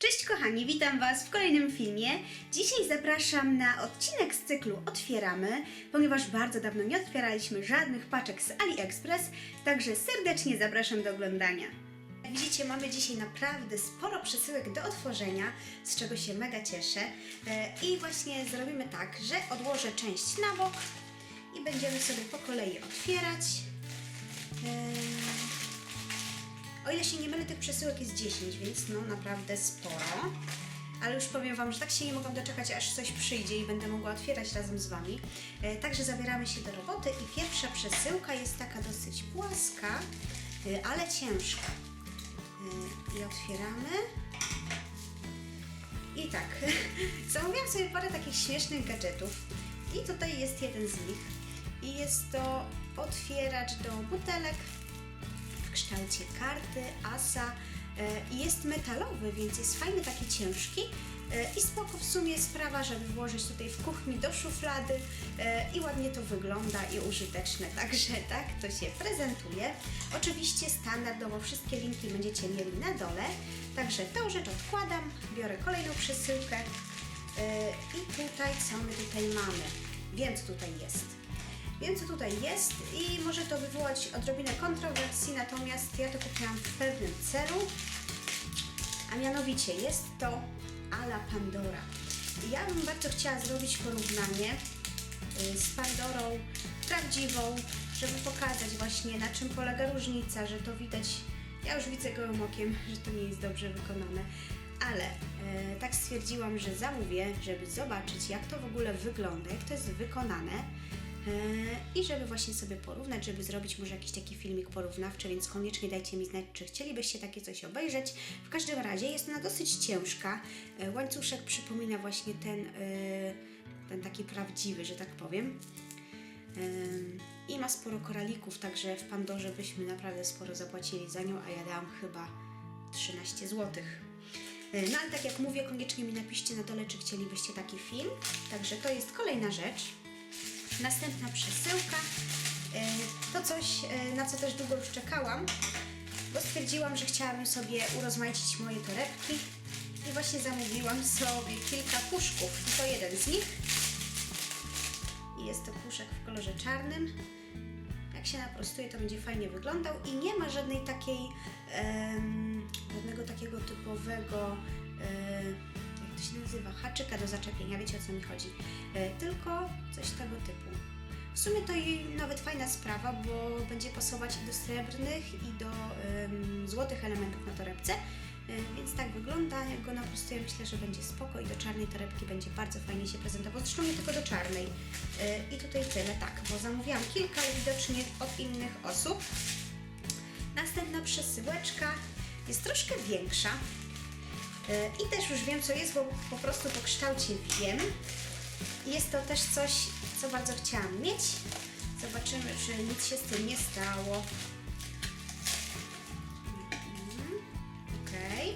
Cześć kochani, witam Was w kolejnym filmie. Dzisiaj zapraszam na odcinek z cyklu Otwieramy, ponieważ bardzo dawno nie otwieraliśmy żadnych paczek z AliExpress, także serdecznie zapraszam do oglądania. Jak widzicie, mamy dzisiaj naprawdę sporo przesyłek do otworzenia, z czego się mega cieszę. E, I właśnie zrobimy tak, że odłożę część na bok i będziemy sobie po kolei otwierać. O ile się nie mylę, tych przesyłek jest 10, więc no naprawdę sporo. Ale już powiem Wam, że tak się nie mogłam doczekać, aż coś przyjdzie i będę mogła otwierać razem z Wami. E, także zabieramy się do roboty i pierwsza przesyłka jest taka dosyć płaska, e, ale ciężka. E, I otwieramy. I tak, zamówiłam sobie parę takich śmiesznych gadżetów i tutaj jest jeden z nich. I jest to otwieracz do butelek kształcie karty, asa e, jest metalowy, więc jest fajny, taki ciężki e, i spoko w sumie sprawa, żeby włożyć tutaj w kuchni do szuflady e, i ładnie to wygląda i użyteczne, także tak to się prezentuje. Oczywiście standardowo wszystkie linki będziecie mieli na dole, także tą rzecz odkładam, biorę kolejną przesyłkę i tutaj co my tutaj mamy? Wiem co tutaj jest. Wiem, co tutaj jest i może to wywołać odrobinę kontrowersji, natomiast ja to kupiłam w pewnym celu, a mianowicie jest to Ala Pandora. Ja bym bardzo chciała zrobić porównanie y, z Pandorą prawdziwą, żeby pokazać właśnie na czym polega różnica, że to widać, ja już widzę gołym okiem, że to nie jest dobrze wykonane, ale e, tak stwierdziłam, że zamówię, żeby zobaczyć jak to w ogóle wygląda, jak to jest wykonane i żeby właśnie sobie porównać, żeby zrobić może jakiś taki filmik porównawczy, więc koniecznie dajcie mi znać, czy chcielibyście takie coś obejrzeć. W każdym razie jest ona dosyć ciężka, e, łańcuszek przypomina właśnie ten, e, ten taki prawdziwy, że tak powiem. I ma sporo koralików, także w Pandorze byśmy naprawdę sporo zapłacili za nią, a ja dałam chyba 13 zł. No ale tak jak mówię, koniecznie mi napiszcie na dole, czy chcielibyście taki film. Także to jest kolejna rzecz. Następna przesyłka. Yy, To coś, yy, na co też długo już czekałam, bo stwierdziłam, że chciałabym sobie urozmaicić moje torebki i właśnie zamówiłam sobie kilka puszków. To jeden z nich. I jest to puszek w kolorze czarnym. Jak się naprostuje, to będzie fajnie wyglądał i nie ma żadnej takiej, em, żadnego takiego typowego, e, jak to się nazywa, haczyka do zaczepienia, wiecie o co mi chodzi, e, tylko coś tego typu. W sumie to i nawet fajna sprawa, bo będzie pasować i do srebrnych, i do em, złotych elementów na torebce. E, Więc tak wygląda, jak go naprostuję myślę, że będzie spoko i do czarnej torebki będzie bardzo fajnie się prezentował, zresztą nie tylko do czarnej. E, I tutaj tyle, tak, bo zamówiłam kilka, widocznie od innych osób. Następna przesyłeczka jest troszkę większa i też już wiem co jest, bo po prostu po kształcie wiem. Jest to też coś, co bardzo chciałam mieć. Zobaczymy, czy nic się z tym nie stało. Okej.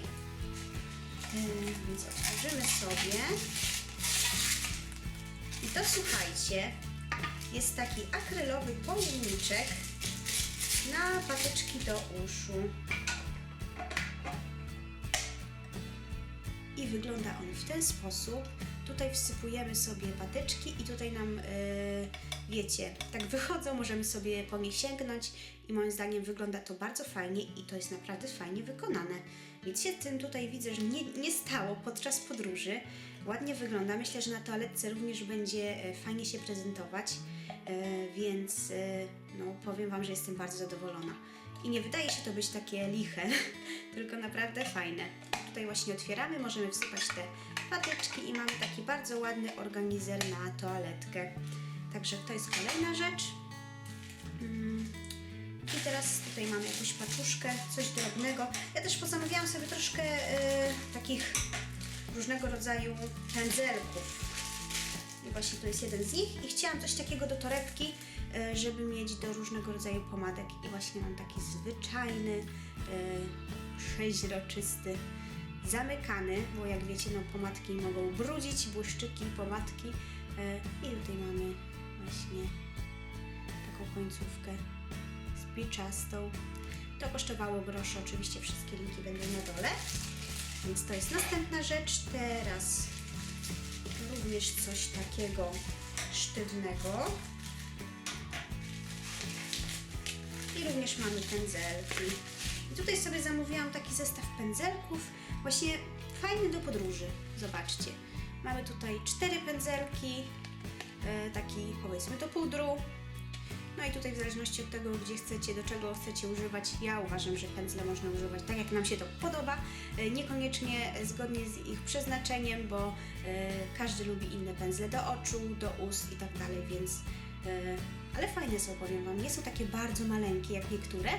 Yy, Więc otworzymy sobie. I to słuchajcie, jest taki akrylowy pojemniczek na patyczki do uszu. Wygląda on w ten sposób. Tutaj wsypujemy sobie patyczki i tutaj nam, yy, wiecie, tak wychodzą, możemy sobie po nie sięgnąć i moim zdaniem wygląda to bardzo fajnie i to jest naprawdę fajnie wykonane. Nic się tym tutaj widzę, że nie, nie stało podczas podróży. Ładnie wygląda. Myślę, że na toaletce również będzie e, fajnie się prezentować, e, więc e, no, powiem Wam, że jestem bardzo zadowolona. I nie wydaje się to być takie liche, tylko naprawdę fajne. Tutaj właśnie otwieramy, możemy wsypać te patyczki i mamy taki bardzo ładny organizer na toaletkę. Także to jest kolejna rzecz. Mm. I teraz tutaj mamy jakąś paczuszkę, coś drobnego. Ja też pozamawiałam sobie troszkę y, takich różnego rodzaju pędzelków. I właśnie to jest jeden z nich. I chciałam coś takiego do torebki, y, żeby mieć do różnego rodzaju pomadek. I właśnie mam taki zwyczajny, y, przeźroczysty, zamykany, bo jak wiecie, no pomadki mogą brudzić, błyszczyki, pomadki. Y, I tutaj mamy właśnie taką końcówkę spiczastą. To kosztowało grosze, oczywiście wszystkie linki będą na dole. Więc to jest następna rzecz. Teraz również coś takiego sztywnego. I również mamy pędzelki. I tutaj sobie zamówiłam taki zestaw pędzelków, właśnie fajny do podróży. Zobaczcie. Mamy tutaj cztery pędzelki, e, taki powiedzmy do pudru. No i tutaj w zależności od tego, gdzie chcecie, do czego chcecie używać, ja uważam, że pędzle można używać tak, jak nam się to podoba, e, niekoniecznie zgodnie z ich przeznaczeniem, bo e, każdy lubi inne pędzle do oczu, do ust i tak dalej, więc ale fajne są, powiem Wam, nie są takie bardzo maleńkie jak niektóre,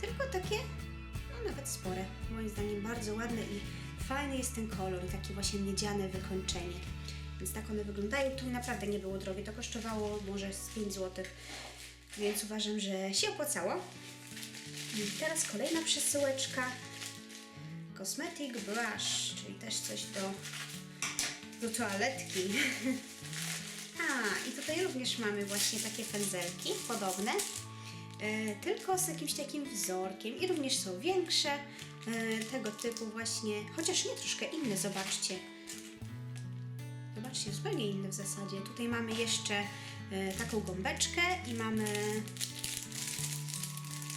tylko takie spore. Moim zdaniem bardzo ładne i fajny jest ten kolor i takie właśnie miedziane wykończenie. Więc tak one wyglądają. Tu naprawdę nie było drogie, to kosztowało może z 5 zł, więc uważam, że się opłacało. I teraz kolejna przesyłeczka. Cosmetic Brush, czyli też coś do, do toaletki. A, i tutaj również mamy właśnie takie pędzelki podobne, tylko z jakimś takim wzorkiem i również są większe, e, tego typu właśnie, chociaż nie troszkę inne, zobaczcie. Zobaczcie, zupełnie inne w zasadzie. Tutaj mamy jeszcze e, taką gąbeczkę i mamy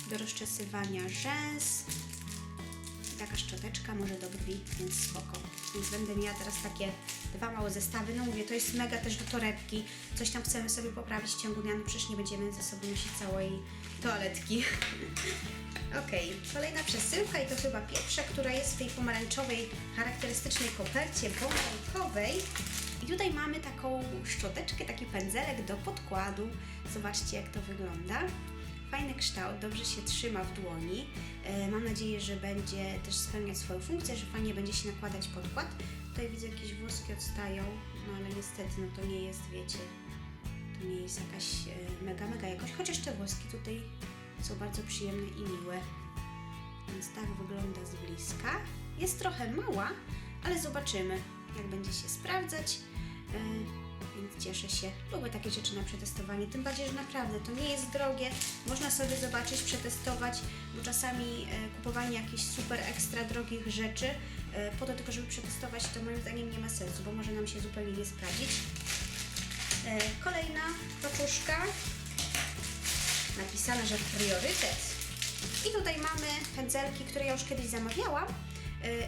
do rozczesywania rzęs. Taka szczoteczka może do brwi, więc spoko. Więc będę miała teraz takie dwa małe zestawy. No mówię, to jest mega też do torebki. Coś tam chcemy sobie poprawić w ciągu dnia, no przecież nie będziemy ze sobą nosić całej toaletki. Okej, kolejna przesyłka i to chyba pierwsza, która jest w tej pomarańczowej, charakterystycznej kopercie pomarańkowej. I tutaj mamy taką szczoteczkę, taki pędzelek do podkładu. Zobaczcie, jak to wygląda. Fajny kształt, dobrze się trzyma w dłoni. E, Mam nadzieję, że będzie też spełniać swoją funkcję, że fajnie będzie się nakładać podkład. Tutaj widzę jakieś włoski odstają, no ale niestety no to nie jest, wiecie, to nie jest jakaś e, mega, mega jakość, chociaż te włoski tutaj są bardzo przyjemne i miłe. Więc tak wygląda z bliska. Jest trochę mała, ale zobaczymy, jak będzie się sprawdzać. Cieszę się. Lubię takie rzeczy na przetestowanie, tym bardziej, że naprawdę to nie jest drogie. Można sobie zobaczyć, przetestować, bo czasami e, kupowanie jakichś super ekstra drogich rzeczy e, po to tylko, żeby przetestować, to moim zdaniem nie ma sensu, bo może nam się zupełnie nie sprawdzić. E, Kolejna paczuszka napisane, że priorytet. I tutaj mamy pędzelki, które ja już kiedyś zamawiałam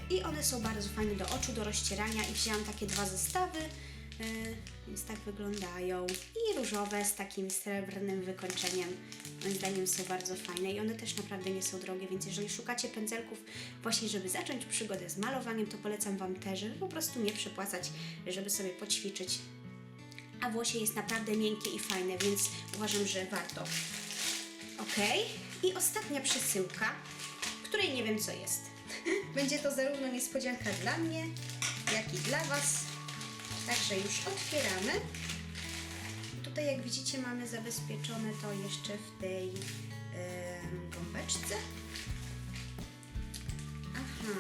i one są bardzo fajne do oczu, do rozcierania i wzięłam takie dwa zestawy, więc tak wyglądają. I różowe z takim srebrnym wykończeniem. Moim zdaniem są bardzo fajne i one też naprawdę nie są drogie, więc jeżeli szukacie pędzelków właśnie, żeby zacząć przygodę z malowaniem, to polecam Wam te, żeby po prostu nie przepłacać, żeby sobie poćwiczyć. A włosie jest naprawdę miękkie i fajne, więc uważam, że warto. Ok. I ostatnia przesyłka, której nie wiem co jest. Będzie to zarówno niespodzianka dla mnie, jak i dla Was. Także już otwieramy. Tutaj jak widzicie mamy zabezpieczone to jeszcze w tej em, gąbeczce. Aha.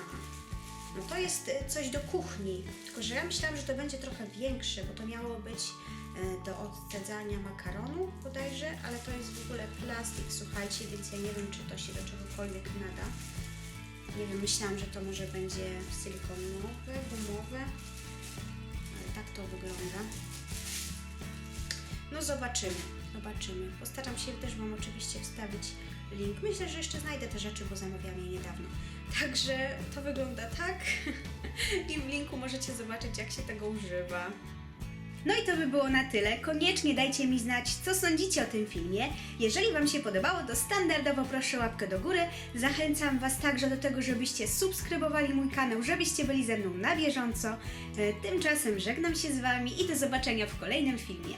No to jest e, coś do kuchni. Tylko, że ja myślałam, że to będzie trochę większe, bo to miało być e, do odcedzania makaronu bodajże, ale to jest w ogóle plastik, słuchajcie, więc ja nie wiem, czy to się do czegokolwiek nada. Nie wiem, myślałam, że to może będzie silikonowe, gumowe, to wygląda. No zobaczymy, zobaczymy. Postaram się też Wam oczywiście wstawić link. Myślę, że jeszcze znajdę te rzeczy, bo zamawiałam je niedawno. Także to wygląda tak i w linku możecie zobaczyć, jak się tego używa. No i to by było na tyle. Koniecznie dajcie mi znać, co sądzicie o tym filmie. Jeżeli Wam się podobało, to standardowo proszę łapkę do góry. Zachęcam Was także do tego, żebyście subskrybowali mój kanał, żebyście byli ze mną na bieżąco. E, Tymczasem żegnam się z Wami i do zobaczenia w kolejnym filmie.